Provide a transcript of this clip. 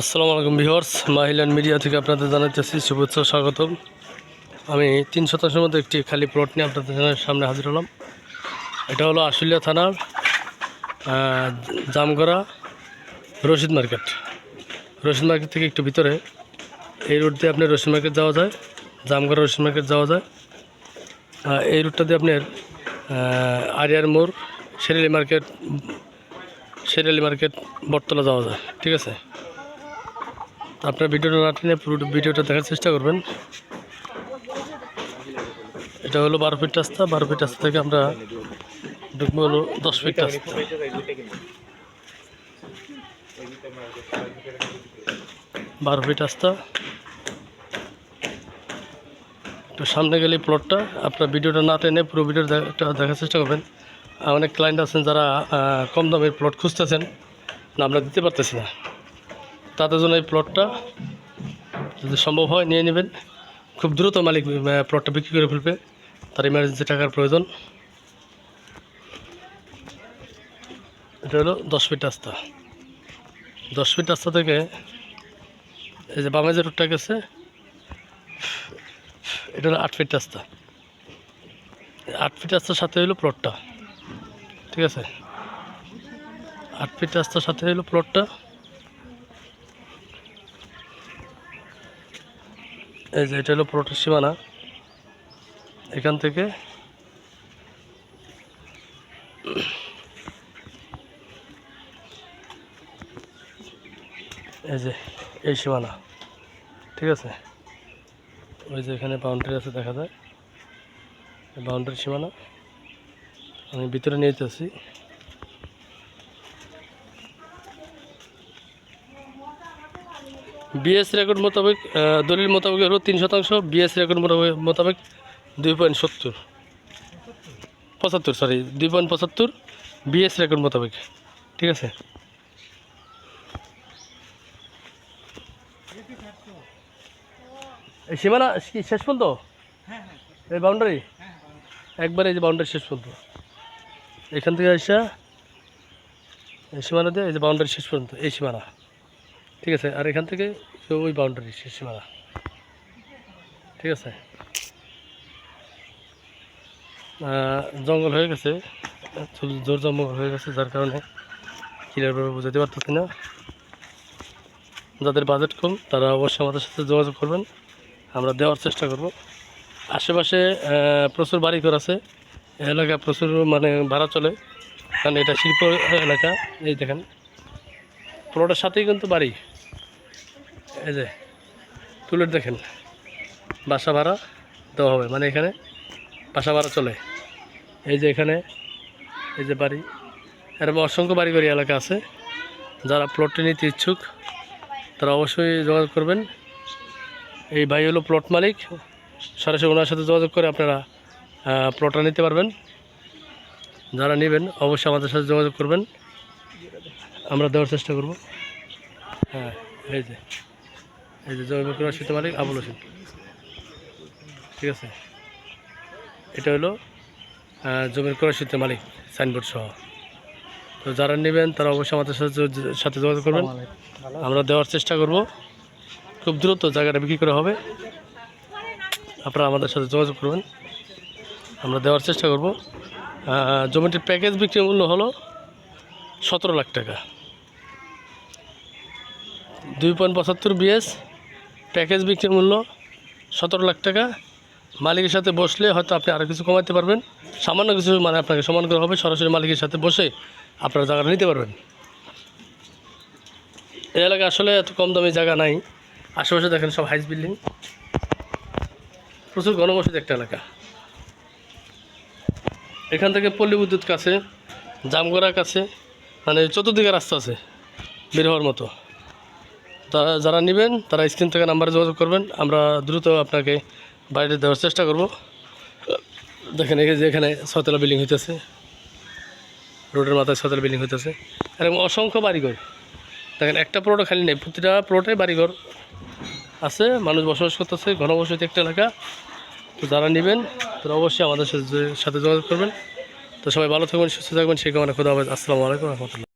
আসসালামু আলাইকুম viewers মাহিলান media থেকে আপনাদের জানাচ্ছি শুভেচ্ছা স্বাগতম। আমি তিন শতাংশের মধ্যে একটি খালি প্লট নিয়ে আপনাদের সামনে হাজির হলাম। এটা হলো আশুলিয়া থানার জামগড়া রশিদ মার্কেট। রশিদ মার্কেট থেকে একটু ভিতরে, এই রুট দিয়ে আপনার রশিদ মার্কেট যাওয়া যায়, জামগড়া রশিদ মার্কেট যাওয়া যায়। এই রুটটা দিয়ে আপনার আরিয়ার মোড়, শেরেলি মার্কেট শেরেলি মার্কেট বটতলা যাওয়া যায়, ঠিক আছে? আপনার ভিডিওটা না টেনে পুরো ভিডিওটা দেখার চেষ্টা করবেন। এটা হলো বারো ফিট রাস্তা। বারো ফিট রাস্তা থেকে আমরা ঢুকবো হলো দশ ফিট রাস্তা। বারো ফিট রাস্তা। একটু সামনে গেলে প্লটটা আপনার ভিডিওটা না টেনে পুরো ভিডিওটা দেখার চেষ্টা করবেন। অনেক ক্লায়েন্ট আছেন যারা কম দামের প্লট খুঁজতেছেন। না, আমরা দিতে পারতেছি না। তাদের জন্য এই প্লটটা যদি সম্ভব হয় নিয়ে নেবেন। খুব দ্রুত মালিক প্লটটা বিক্রি করে ফেলবে। তার ইমার্জেন্সি টাকার প্রয়োজন। এটা হলো দশ ফিট রাস্তা। দশ ফিট রাস্তা থেকে এই যে বামে যে রুটটা গেছে, এটা হলো আট ফিট রাস্তা। আট ফিট রাস্তার সাথে হলো প্লটটা ঠিক আছে? আট ফিট রাস্তার সাথে হলো প্লটটা এই যে, এটা হলো প্লটের সীমানা। এখান থেকে এই যে, এই সীমানা, ঠিক আছে? ওই যে এখানে বাউন্ডারি আছে, দেখা যায়। বাউন্ডারি সীমানা, আমি ভিতরে নিয়ে যেতেছি। বিএস রেকর্ড মোতাবেক দলিল মোতাবেক হলো তিন শতাংশ, বিএস রেকর্ড মোতাবেক দুই পয়েন্ট সত্তর। পঁচাত্তর সরি দুই পয়েন্ট পঁচাত্তর, বিএস রেকর্ড মোতাবেক, ঠিক আছে? সীমানা কি শেষ পর্যন্ত? এই বাউন্ডারি একবারে এই যে বাউন্ডারি শেষ পর্যন্ত। এখান থেকে আসা এই সীমানা দিয়ে এই যে বাউন্ডারি শেষ পর্যন্ত, এই সীমানা। ঠিক আছে, আর এখান থেকে ওই বাউন্ডারি সীমানা। ঠিক আছে? জঙ্গল হয়ে গেছে জোর জঙ্গল হয়ে গেছে, যার কারণে ক্লিয়ারভাবে বোঝাতে পারতেছি না। যাদের বাজেট কম, তারা অবশ্যই আমাদের সাথে যোগাযোগ করবেন। আমরা দেওয়ার চেষ্টা করব। আশেপাশে প্রচুর বাড়িঘর আছে। এই এলাকা প্রচুর মানে ভাড়া চলে। কারণ এটা শিল্প এলাকা, এই দেখেন। প্লটের সাথেই কিন্তু বাড়ি। এই যে, তুলের দেখেন, বাসা ভাড়া দেওয়া হবে মানে এখানে বাসা ভাড়া চলে। এই যে এখানে, এই যে বাড়ি এরকম অসংখ্য বাড়ি বাড়ি এলাকা আছে। যারা প্লটটি নিতে ইচ্ছুক, তারা অবশ্যই যোগাযোগ করবেন। এই ভাই হলো প্লট মালিক, সরাসরি ওনার সাথে যোগাযোগ করে আপনারা প্লটটা নিতে পারবেন। যারা নেবেন, অবশ্যই আমাদের সাথে যোগাযোগ করবেন। আমরা দেওয়ার চেষ্টা করব। হ্যাঁ এই যে। এই যে জমি বিক্রয় শীত মালিক আবুল হোসেন ঠিক আছে? এটা হলো জমির সূত্রে মালিক সাইনবোর্ড সহ। তো যারা নেবেন তারা অবশ্যই আমাদের সাথে সাথে যোগাযোগ করবেন। আমরা দেওয়ার চেষ্টা করব। খুব দ্রুত জায়গাটা বিক্রি করা হবে। আপনারা আমাদের সাথে যোগাযোগ করবেন। আমরা দেওয়ার চেষ্টা করব। জমিটির প্যাকেজ বিক্রি মূল্য হলো সতেরো লাখ টাকা। দুই পয়েন্ট পঁচাত্তর বিএস প্যাকেজ বিক্রির মূল্য সতেরো লাখ টাকা। মালিকের সাথে বসলে হয়তো আপনি আরও কিছু কমাতে পারবেন। সামান্য কিছু মানে আপনাকে সমান করা হবে। সরাসরি মালিকের সাথে বসে আপনারা জায়গাটা নিতে পারবেন। এই এলাকায় আসলে এত কম দামি জায়গা নাই। আশেপাশে দেখেন সব হাইস বিল্ডিং। প্রচুর ঘনবসতি একটা এলাকা। এখান থেকে পল্লী বিদ্যুৎ কাছে, জামগড়া কাছে মানে চতুর্দিকে রাস্তা আছে, বের হওয়ার মতো। তারা যারা নেবেন, তারা স্ক্রিন থেকে নাম্বারে যোগাযোগ করবেন। আমরা দ্রুত আপনাকে বাইরে দেওয়ার চেষ্টা করব। দেখেন যে এখানে ছতলা বিল্ডিং হইতেছে। রোডের মাথায় ছতলা বিল্ডিং হইতেছে। এরকম অসংখ্য বাড়িঘর। দেখেন একটা প্লটও খালি নেই, প্রতিটা প্লটে বাড়িঘর আছে, মানুষ বসবাস করতেছে, ঘনবসতি একটা এলাকা। তো যারা নেবেন, তারা অবশ্যই আমাদের সাথে সাথে যোগাযোগ করবেন। তো সবাই ভালো থাকবেন, সুস্থ থাকবেন, সেই কারণে খোদা আসসালামু আলাইকুম রহমতুল্লাহ।